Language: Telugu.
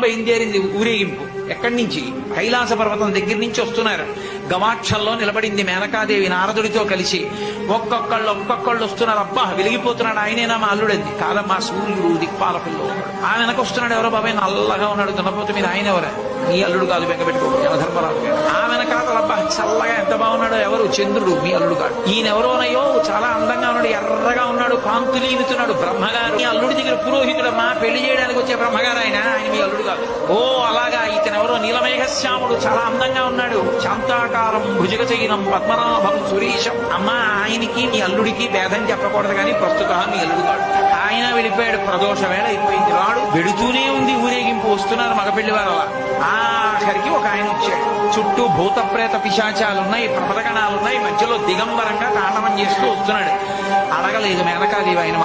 బయలుదేరింది ఊరేగింపు. ఎక్కడి నుంచి? కైలాస పర్వతం దగ్గర నుంచి వస్తున్నారు. గవాక్షంలో నిలబడింది మేనకాదేవి నారదుడితో కలిసి. ఒక్కొక్కళ్ళు ఒక్కొక్కళ్ళు వస్తున్నారు. అబ్బా వెలిగిపోతున్నాడు ఆయనేనా మా అల్లుడంది. కాదమ్మా సూర్యుడు దిక్పాల పిల్ల ఆ వెనక వస్తున్నాడు ఎవరో బాబాయ్ నల్లగా ఉన్నాడు దున్నపోతే మీద. ఆయన ఎవరా? నీ అల్లుడు కాదు బెంగ యమధర్మరాజు ఆ వెనకాతల అబ్బా చల్లగా ఎంత బాగున్నాడో ఎవరు? చంద్రుడు మీ అల్లుడు కాదు. ఈయన ఎవరోనయ్యో చాలా అందంగా ఉన్నాడు ఎర్రగా ఉన్నాడు కాంతులీనుతున్నాడు బ్రహ్మగా పురోహితుడు మా పెళ్ళి చేయడానికి వచ్చే బ్రహ్మగారు ఆయన ఆయన మీ అల్లుడు కాదు. ఓ అలాగా ఇతను ఎవరో నీలమేఘశ్యాముడు చాలా అందంగా ఉన్నాడు. శాంతాకారం భుజగ చైనం పద్మనాభం సురీశం. అమ్మా ఆయనకి మీ అల్లుడికి భేదం చెప్పకూడదు కానీ ప్రస్తుతం మీ అల్లుడు కాడు. ఆయన వెళ్ళిపోయాడు ప్రదోష వేళ అయిపోయింది. రాడు వెడుతూనే ఉంది ఊరేగింపు వస్తున్నారు మగపెళ్ళి వారు ఆఖరికి ఒక ఆయన వచ్చాడు. చుట్టూ భూత ప్రేత ప్రపదగణాలు ఉన్నాయి మధ్యలో దిగంబరంగా తాండవం చేస్తూ వస్తున్నాడు. అడగలేదు మేనకాలి ఆయన